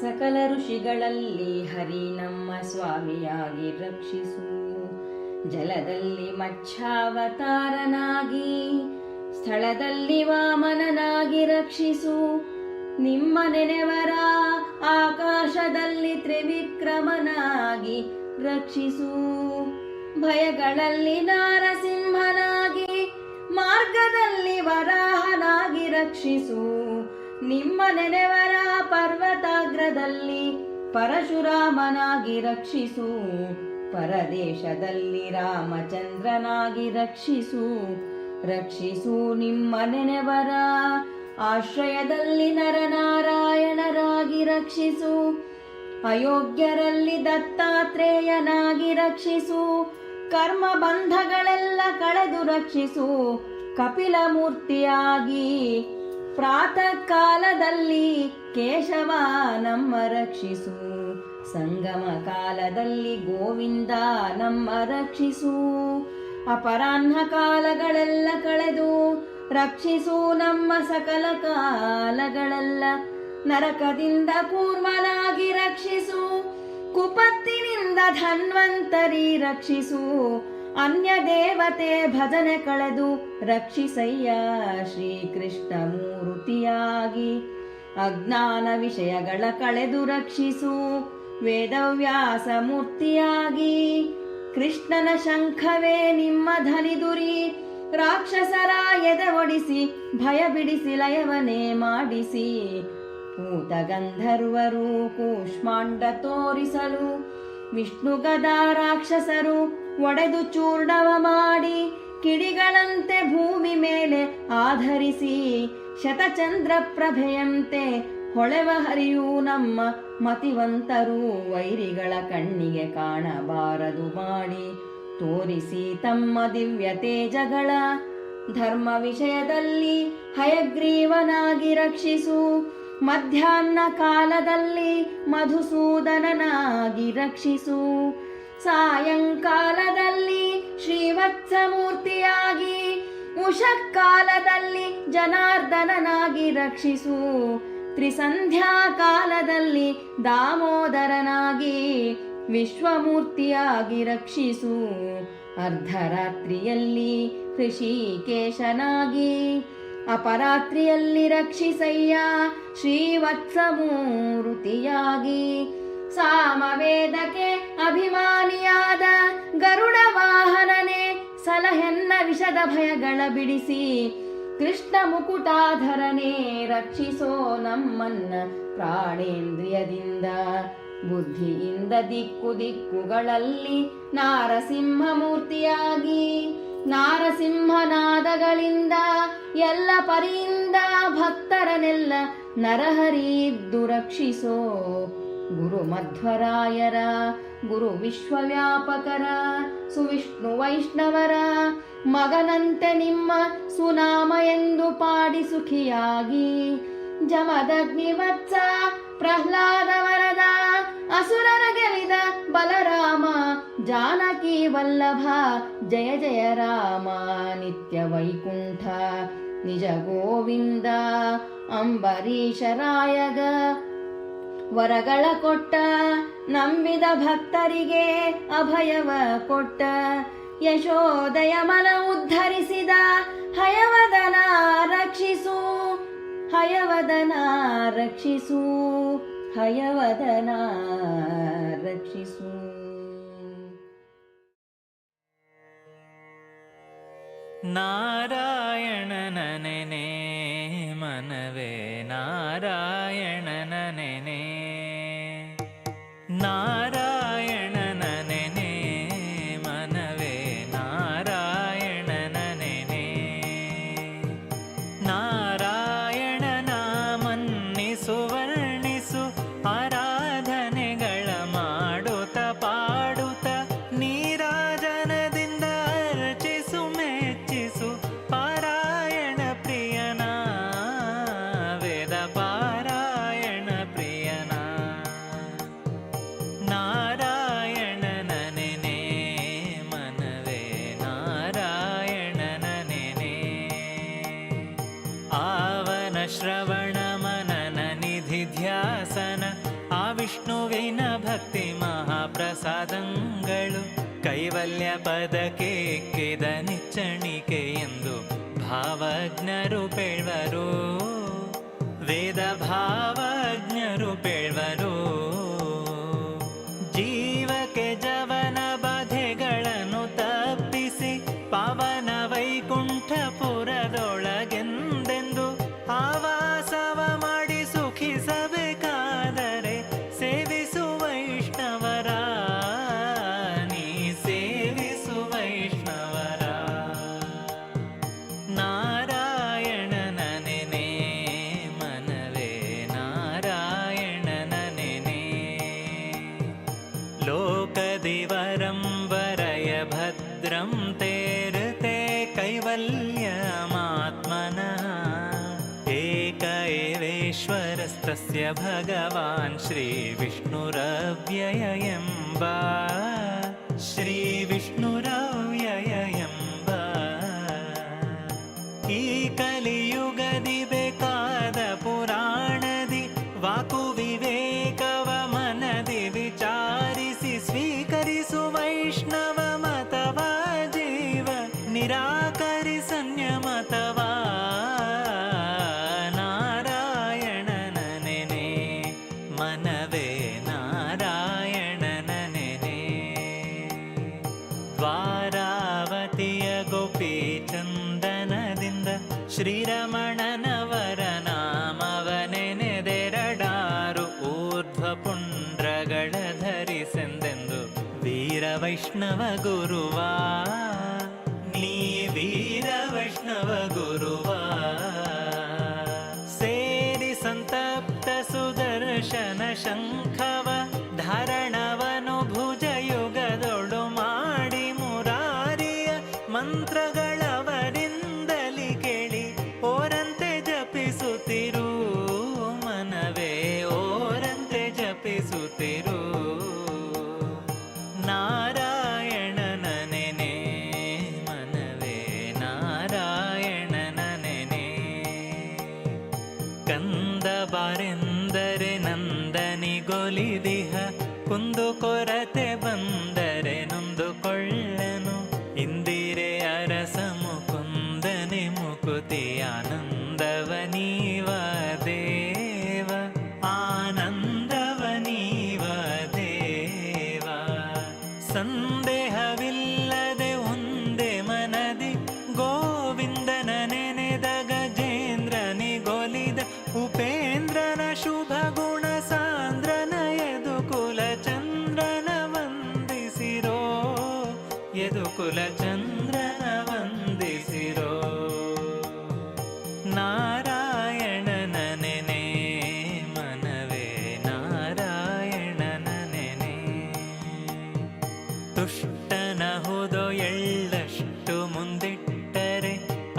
ಸಕಲ ಋಷಿಗಳಲ್ಲಿ ಹರಿ ನಮ್ಮ ಸ್ವಾಮಿಯಾಗಿ ರಕ್ಷಿಸು. ಜಲದಲ್ಲಿ ಮಚ್ಛಾವತಾರನಾಗಿ, ಸ್ಥಳದಲ್ಲಿ ವಾಮನನಾಗಿ ರಕ್ಷಿಸು. ನಿಮ್ಮ ನೆನೆವರ ಆಕಾಶದಲ್ಲಿ ತ್ರಿವಿಕ್ರಮನಾಗಿ ರಕ್ಷಿಸು. ಭಯಗಳಲ್ಲಿ ನಾರಸಿಂಹನಾಗಿ, ಮಾರ್ಗದಲ್ಲಿ ವರಾಹನಾಗಿ ರಕ್ಷಿಸು. ನಿಮ್ಮ ನೆನೆವರ ಪರ್ವತಾಗ್ರದಲ್ಲಿ ಪರಶುರಾಮನಾಗಿ ರಕ್ಷಿಸು, ಪರದೇಶದಲ್ಲಿ ರಾಮಚಂದ್ರನಾಗಿ ರಕ್ಷಿಸು. ರಕ್ಷಿಸು ನಿಮ್ಮ ನೆನೆವರ, ಆಶ್ರಯದಲ್ಲಿ ನರನಾರಾಯಣರಾಗಿ ರಕ್ಷಿಸು. ಅಯೋಗ್ಯರಲ್ಲಿ ದತ್ತಾತ್ರೇಯನಾಗಿ ರಕ್ಷಿಸು. ಕರ್ಮ ಬಂಧಗಳೆಲ್ಲ ಕಳೆದು ರಕ್ಷಿಸು. ಕಪಿಲ ಮೂರ್ತಿಯಾಗಿ ಪ್ರಾತಃ ಕಾಲದಲ್ಲಿ ಕೇಶವ ನಮ್ಮ ರಕ್ಷಿಸು. ಸಂಗಮ ಕಾಲದಲ್ಲಿ ಗೋವಿಂದ ನಮ್ಮ ರಕ್ಷಿಸು. ಅಪರಾಹ್ನ ಕಾಲಗಳೆಲ್ಲ ಕಳೆದು ರಕ್ಷಿಸು ನಮ್ಮ ಸಕಲ ಕಾಲಗಳೆಲ್ಲ. ನರಕದಿಂದ ಕೂರ್ಮನಾಗಿ ರಕ್ಷಿಸು. ಕುಪತ್ತಿನಿಂದ ಧನ್ವಂತರಿ ರಕ್ಷಿಸು. ಅನ್ಯ ದೇವತೆ ಭಜನೆ ಕಳೆದು ರಕ್ಷಿಸಯ್ಯ ಶ್ರೀಕೃಷ್ಣ ಮೂರುತಿಯಾಗಿ ಅಜ್ಞಾನ ವಿಷಯಗಳ ಕಳೆದು ರಕ್ಷಿಸು ವೇದವ್ಯಾಸ ಮೂರ್ತಿಯಾಗಿ. ಕೃಷ್ಣನ ಶಂಖವೇ ನಿಮ್ಮ ಧನಿದುರಿ ರಾಕ್ಷಸರ ಎದೆ ಒಡಿಸಿ, ಭಯ ಬಿಡಿಸಿ ಲಯವನೇ ಮಾಡಿಸಿ. ಭೂತ ಗಂಧರ್ವರು ಕೂಷ್ಮಾಂಡ ತೋರಿಸಲು ವಿಷ್ಣು ಗದಾ ರಾಕ್ಷಸರು ಒಡೆದು ಚೂರ್ಣವ ಮಾಡಿ, ಕಿಡಿಗಳಂತೆ ಭೂಮಿ ಮೇಲೆ ಆಧರಿಸಿ ಶತಚಂದ್ರ ಪ್ರಭೆಯಂತೆ ಹೊಳೆವ ಹರಿಯೂ ನಮ್ಮ ಮತಿವಂತರು ವೈರಿಗಳ ಕಣ್ಣಿಗೆ ಕಾಣಬಾರದು ಮಾಡಿ, ತೋರಿಸಿ ತಮ್ಮ ದಿವ್ಯ ತೇಜಗಳ ಧರ್ಮ ವಿಷಯದಲ್ಲಿ ಹಯಗ್ರೀವನಾಗಿ ರಕ್ಷಿಸು, ಮಧ್ಯಾಹ್ನ ಕಾಲದಲ್ಲಿ ಮಧುಸೂದನನಾಗಿ ರಕ್ಷಿಸು. ಸಾಯಂಕಾಲದಲ್ಲಿ ಶ್ರೀವತ್ಸ ಮೂರ್ತಿಯಾಗಿ ಉಷಕ್ಕಾಲದಲ್ಲಿ ಜನಾರ್ದನನಾಗಿ ರಕ್ಷಿಸು. ತ್ರಿಸಂಧ್ಯಾ ಕಾಲದಲ್ಲಿ ದಾಮೋದರನಾಗಿ ವಿಶ್ವಮೂರ್ತಿಯಾಗಿ ರಕ್ಷಿಸು. ಅರ್ಧರಾತ್ರಿಯಲ್ಲಿ ಕೃಷಿಕೇಶನಾಗಿ ಅಪರಾತ್ರಿಯಲ್ಲಿ ರಕ್ಷಿಸಯ್ಯ ಶ್ರೀವತ್ಸ ಮೂರುತಿಯಾಗಿ ಸಾಮವೇದಕ್ಕೆ ಅಭಿಮಾನಿಯಾದ ಗರುಡ ವಾಹನನೇ ಸಲಹೆನ್ನ ವಿಷದ ಭಯಗಳ ಬಿಡಿಸಿ ಕೃಷ್ಣ ಮುಕುಟಾಧರನೇ ರಕ್ಷಿಸೋ ನಮ್ಮನ್ನ ಪ್ರಾಣೇಂದ್ರಿಯದಿಂದ. ಬುದ್ಧಿಯಿಂದ ದಿಕ್ಕು ದಿಕ್ಕುಗಳಲ್ಲಿ ನಾರಸಿಂಹ ಮೂರ್ತಿಯಾಗಿ ನಾರಸಿಂಹನಾದಗಳಿಂದ ಎಲ್ಲ ಪರಿಯಿಂದ ಭಕ್ತರನೆಲ್ಲ ನರಹರಿದ್ದು ರಕ್ಷಿಸೋ ಗುರು ಮಧ್ವರಾಯರ, ಗುರು ವಿಶ್ವವ್ಯಾಪಕರ, ಸುವಿಷ್ಣು ವೈಷ್ಣವರ, ಮಗನಂತೆ ನಿಮ್ಮ ಸುನಾಮ ಎಂದು ಪಾಡಿ ಸುಖಿಯಾಗಿ. ಜಮದಗ್ನಿವತ್ಸ ಪ್ರಹ್ಲಾದ ವರದ ಅಸುರರ ಗೆಲಿದ ಬಲರಾಮ, ಜಾನಕಿ ವಲ್ಲಭ, ಜಯ ಜಯ ರಾಮ, ನಿತ್ಯ ವೈಕುಂಠ, ನಿಜ ಗೋವಿಂದ ಅಂಬರೀಷರಾಯಗ ವರಗಳ ಕೊಟ್ಟ, ನಂಬಿದ ಭಕ್ತರಿಗೆ ಅಭಯವ ಕೊಟ್ಟ. ಯಶೋದಯ ಮನ ಉದ್ಧರಿಸಿದ, ಹಯವದನ ರಕ್ಷಿಸು ಹಯವದನ ರಕ್ಷಿಸು ಹಯವದನ ರಕ್ಷಿಸು. ನಾರಾಯಣನ ಮನವೇ ನಾರಾಯಣನ ಭಾವಜ್ಞರು ಪೇಳ್ವರು. ವೇದ ಭಾವಜ್ಞರು ಪೇಳ್ವರು. भद्रं तेरते कैवल्यमात्मनः। एक एवेश्वरस्तस्य भगवान् श्रीविष्णुरव्ययम्ब कलियुग பிரணவ குருவா വന്ന ದುಷ್ಟನ ಹೋದೋ ಎಳ್ಳಷ್ಟು ಮುಂದಿಟ್ಟರೆ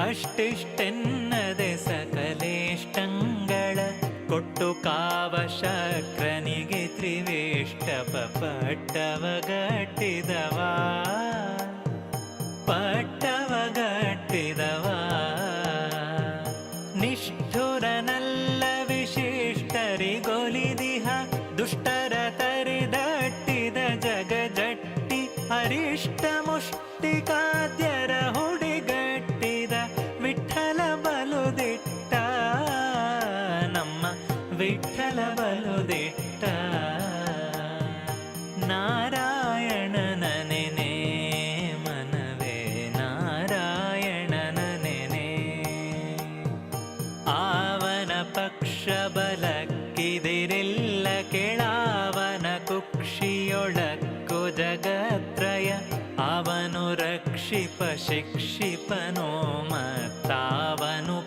ಅಷ್ಟಿಷ್ಟೆನ್ನದೆ ಸಕಲೇಷ್ಟಂಗಳ ಕೊಟ್ಟು ಕಾವ ಶಕ್ರನಿಗೆ ತ್ರಿವೇಷ್ಟ ಪಟ್ಟವ ಗಟ್ಟಿದವಾ. ವಿಠಲ ಬಲುದಿಟ್ಟ ನಾರಾಯಣನ ನೆನೆ ಮನವೇ, ನಾರಾಯಣನ ನೆನೆ. ಆವನ ಪಕ್ಷ ಬಲಕ್ಕಿದಿರಿಲ್ಲ ಕೆಳಾವನ ಕುಕ್ಷಿಯೊಳಕ್ಕು ಜಗತ್ರಯ. ಅವನು ರಕ್ಷಿಪ, ಶಿಕ್ಷಿಪನೋ ಮತ್ತಾವನು